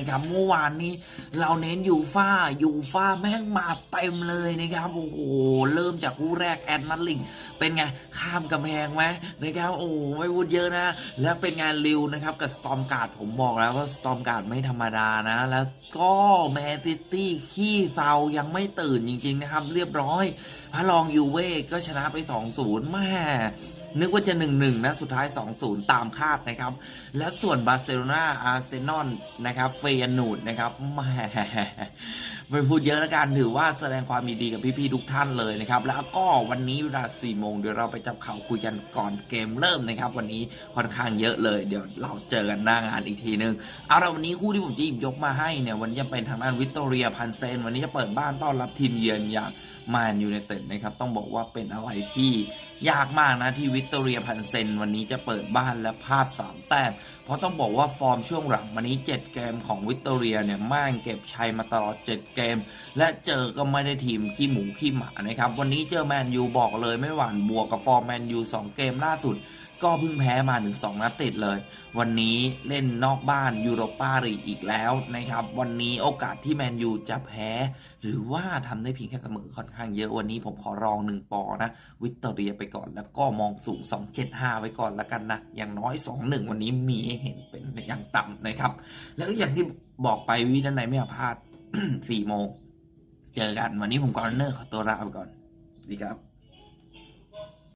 นะครับเมื่อวานนี้เราเน้นยูฟ่ายูฟ่าแม่งมาเต็มเลยนะครับโอ้โหเริ่มจากคู่แรกแอดมาดลิงเป็นไงข้ามกำแพงไหมนะครับโอ้ไม่พูดเยอะนะ แล้วเป็นงานริวนะครับกับสตอมการ์ดผมบอกแล้วว่าสตอมการ์ดไม่ธรรมดานะ แล้วก็แมนซิตี้ขี้เซายังไม่ตื่นจริง ๆ นะครับ เรียบร้อยพระรองยูเว่ก็ชนะไป 2-0แม่ นึกว่าจะ 1-1 นะ สุดท้าย 2-0 ตามคาดนะครับ และส่วนบาร์เซโลนาอาร์เซนอลนะครับเฟยนูดนะครับมไม่พูดเยอะแล้วกันถือว่าแสดงความยินดีกับพี่ๆทุกท่านเลยนะครับ แล้วก็วันนี้เวลา4โมงเดี๋ยวเราไปจับข่าวคุยกันก่อนเกมเริ่มนะครับ วันนี้ค่อนข้างเยอะเลย เดี๋ยวเราเจอกันหน้างานอีกทีนึงเอาละวันนี้คู่ที่ผมจะหยิบยกมาให้เนี่ยวันนี้จะเป็นทางด้านวิกตอเรียพันเซนวันนี้จะเปิดบ้านต้อนรับทีมเยือนอย่างแมนยูไนเต็ดนะครับต้องบอกว่าเป็นอะไรที่ยากมากนะที่วิกตอเรียพันเซนวันนี้จะเปิดบ้านและพลาดสามแต้มเพราะต้องบอกว่าฟอร์มช่วงหลังวันนี้ 7 เกมของวิกตอเรียเนี่ยม่างเก็บชัยมาตลอด 7 เกม และเจอก็ไม่ได้ทีมขี้หมูขี้หมานะครับ วันนี้เจอแมนยูบอกเลยไม่หวานบวกกับฟอร์มแมนยู2เกมล่าสุด ก็เพิ่งแพ้มาถึง2นัดติดเลย วันนี้เล่นนอกบ้านยูโรปาลีกอีกแล้วนะครับ วันนี้โอกาสที่แมนยูจะแพ้ หรือว่าทำได้เพียงแค่เสมอค่อนข้างเยอะวันนี้ผมขอรองหนึ่งปอนะ วิกตอเรียไปก่อนแล้วก็มองสูง 275 ไว้ก่อนแล้วกันนะ อย่างน้อย 2-1 วันนี้มีให้เห็นเป็นอย่างต่ำนะครับ แล้วก็อย่างที่บอกไปวิด้านในไม่พลาด4โมงเจอกันวันนี้ผมกอนเนอร์ขอตัวลาไปก่อน ดีครับ